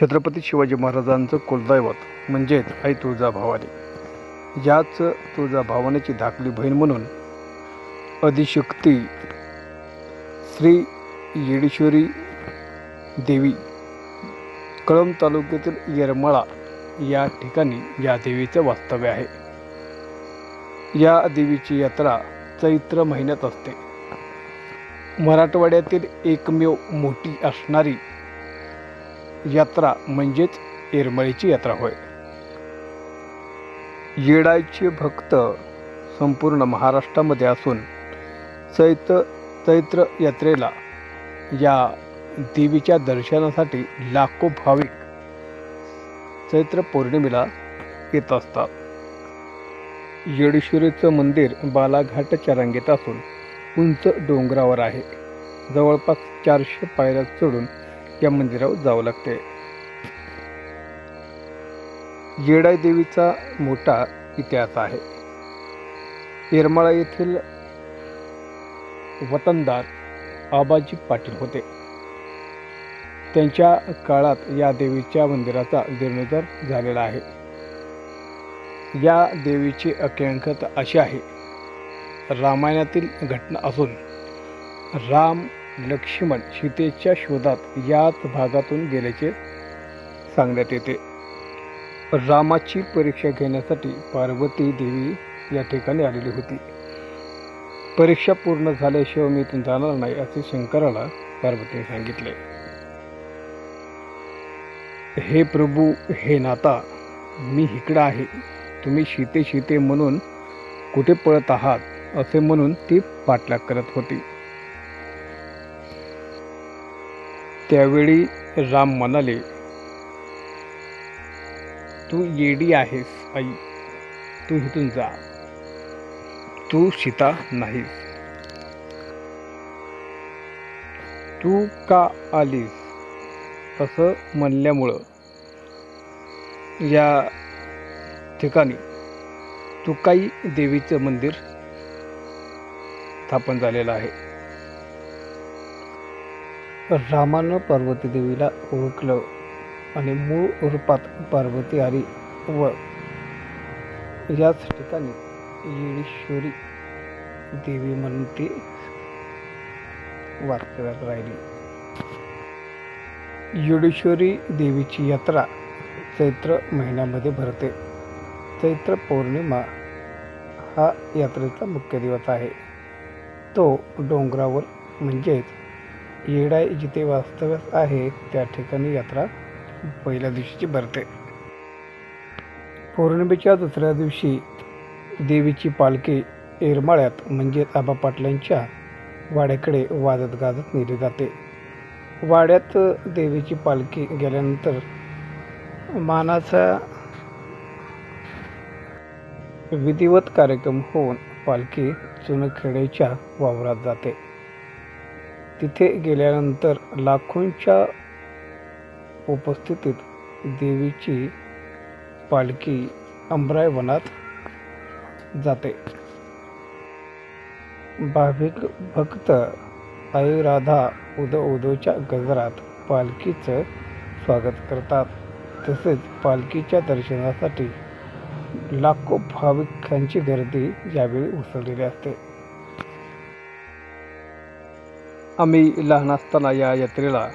छत्रपती शिवाजी महाराजांचं कुलदैवत म्हणजेच आई तुळजाभवानी. याच तुळजाभवानीची धाकली बहीण म्हणून अधिशक्ती श्री येडेश्वरी देवी कळंब तालुक्यातील येरमाळा या ठिकाणी या देवीचं वास्तव्य आहे. या देवीची यात्रा चैत्र महिन्यात असते. मराठवाड्यातील एकमेव मोठी असणारी यात्रा म्हणजेच येरमळीची यात्रा होय. येडायचे भक्त संपूर्ण महाराष्ट्रामध्ये असून चैत चैत्र यात्रेला या देवीच्या दर्शनासाठी लाखो भाविक चैत्र पौर्णिमेला येत असतात. येडेश्वरीचं मंदिर बालाघाटच्या रांगेत असून उंच डोंगरावर आहे. जवळपास चारशे पायऱ्या चढून या मंदिरावर जावं लागते येडाई देवीचा मोठा इतिहास आहे. येरमाळा येथील वतनदार आबाजी पाटील होते. त्यांच्या काळात या देवीच्या मंदिराचा जीर्णोद्धार झालेला आहे. या देवीची अख्यांकता अशी आहे. रामायणातील घटना असून राम लक्ष्मण सीतेच्या शोधात याच भागातून गेल्याचे सांगण्यात येते. रामाची परीक्षा घेण्यासाठी पार्वती देवी या ठिकाणी आलेली होती. परीक्षा पूर्ण झाल्याशिवाय मी इथून जाणार नाही असे शंकराला पार्वतीने सांगितले. हे प्रभू हे नाता मी इकडं आहे. तुम्ही शीते शीते म्हणून कुठे पळत आहात असे म्हणून ती पाठलाग करत होती. त्यावेळी राम म्हणाले तू येडी आहेस आई. तू इथून जा. तू सीता नाहीस. तू का आलीस? असं म्हणल्यामुळं या ठिकाणी तुकाई देवीचं मंदिर स्थापन झालेलं आहे. रामानं पार्वती देवीला ओळखलं आणि मूळ रूपात पार्वती आली व याच ठिकाणी येळेश्वरी देवी म्हणून ती वास्तव्यात राहिली. येळेश्वरी देवीची यात्रा चैत्र महिन्यामध्ये भरते. चैत्र पौर्णिमा हा यात्रेचा मुख्य दिवस आहे. तो डोंगरावर म्हणजेच येडाई जिथे वास्तव्यास आहे त्या ठिकाणी यात्रा पहिल्या दिवशीची भरते. पौर्णिमेच्या दुसऱ्या दिवशी देवीची पालखी येरमाळ्यात म्हणजेच आबा पाटलांच्या वाड्याकडे वाजत गाजत नेली जाते. वाड्यात देवीची पालखी गेल्यानंतर मानाचा विधिवत कार्यक्रम होऊन पालखी चुनखेड्याच्या वावरात जाते. तिथे गेल्यानंतर लाखोंच्या उपस्थितीत देवीची पालखी अंबराय वनात जाते. भाविक भक्त आई राधा उदो उदोच्या गजरात पालखीचं स्वागत करतात. तसेच पालखीच्या दर्शनासाठी लाखो भाविकांची गर्दी यावेळी उसळलेली असते. आम्ही लहान असताना या यात्रेला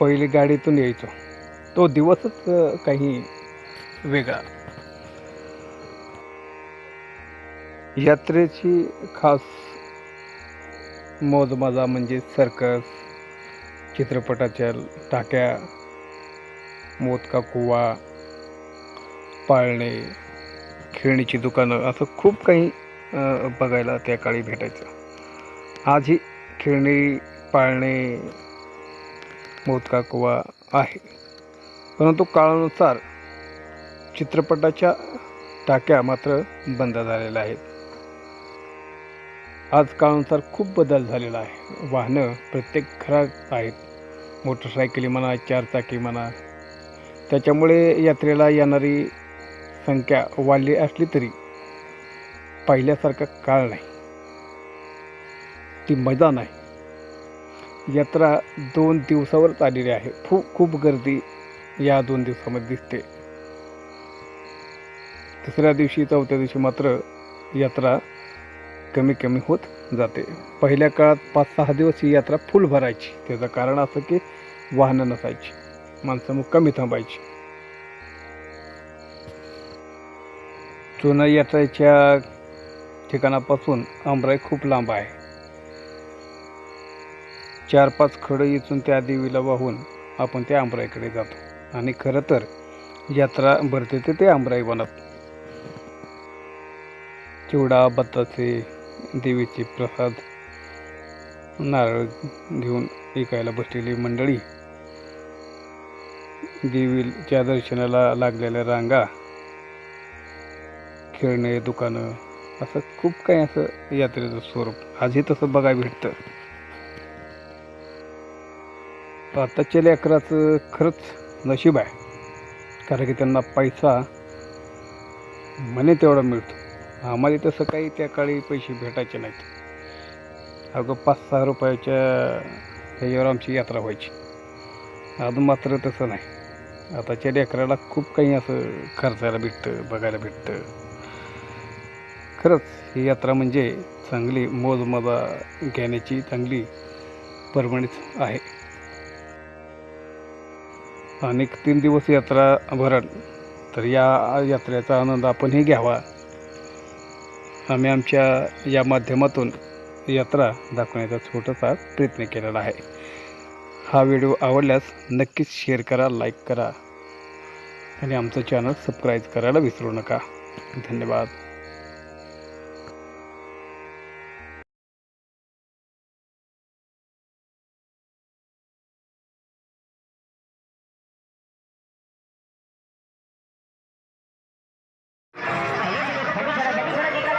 बैलगाडीतून यायचो. तो दिवसच काही वेगळा. यात्रेची खास मोजमाजा म्हणजे सर्कस चित्रपटाच्या टाक्या मोदका कुवा पाळणे खेळणीची दुकानं असं खूप काही बघायला त्या काळी भेटायचं. आजही खेळणी पाळणे मोदका कुवा आहे. परंतु काळानुसार चित्रपटाच्या टाक्या मात्र बंद झालेल्या आहेत. आज काळानुसार खूप बदल झालेला आहे. वाहनं प्रत्येक घरात आहेत. मोटरसायकली म्हणा चारचाकी म्हणा. त्याच्यामुळे यात्रेला येणारी संख्या वाढली असली तरी पहिल्यासारखा काळ नाही. ती मैदान आहे. यात्रा दोन दिवसावर आलेली आहे. खूप खूप गर्दी या दोन दिवसामध्ये दिसते. तिसऱ्या दिवशी चौथ्या दिवशी मात्र यात्रा कमी कमी होत जाते. पहिल्या काळात पाच सहा दिवस ही यात्रा फुल भरायची. त्याचं कारण असं की वाहनं नसायची. माणसं मग कमी थांबायची. चुना यात्रेच्या ठिकाणापासून आमराई खूप लांब आहे. चार पाच खडं इथून त्या देवीला वाहून आपण त्या आंबराईकडे जातो. आणि खरं तर यात्रा भरते ते ते आंबराई बनत चिवडा बत्ताचे देवीचे प्रसाद नारळ घेऊन विकायला बसलेली मंडळी देवीच्या दर्शनाला लागलेल्या रांगा खेळणे दुकानं असं खूप काही असं यात्रेचं स्वरूप. आजही तसं बघायला भेटतं. आताच्या लेकराचं खरंच नशीब आहे. कारण की त्यांना पैसा म्हणे तेवढा मिळतो. आम्हाला तसं काही त्या काळी पैसे भेटायचे नाहीत. अगं पाच सहा रुपयाच्या ह्याच्यावर आमची यात्रा व्हायची. अजून मात्र तसं नाही. आताच्या लेकराला खूप काही असं खर्चायला भेटतं बघायला भेटतं. खरंच ही यात्रा म्हणजे चांगली मोजमजा घेण्याची चांगली परवणीच आहे. अनेक तीन दिवस यात्रा भरण तर या यात्रेचा आनंद आपणही घ्यावा. आम्ही आमच्या या माध्यमातून यात्रा दाखवण्याचा छोटासा प्रयत्न केलेला आहे. हा व्हिडिओ आवडल्यास नक्कीच शेअर करा लाईक करा आणि आमचं चॅनल सबस्क्राईब करायला विसरू नका. धन्यवाद.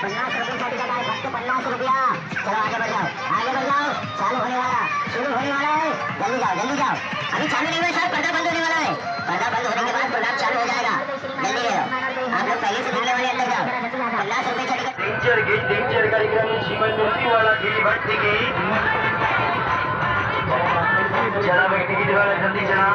पन्नास रुपये का काय फक्त पन्नास रुपया. चलो आगे बढ़ जाओ आगे बढ़ जाओ चालू होने वाला. शुरू होने वाला है जल्दी जाओ जल्दी जाओ. अभी चालू नहीं हुआ सर पर्दा बंद होने वाला है पर्दा बंद होने के बाद प्रोग्राम चालू हो जाएगा. जल्दी ले आप लोग पहले से निकले वाले अंदर जाओ. पन्नास रुपये टिकट डेंजर गेट डेंजर कार्यक्रम. जीवन मुक्ति वाला गिरी भट्टी की. चला भाई टिकट वाला जल्दी चला.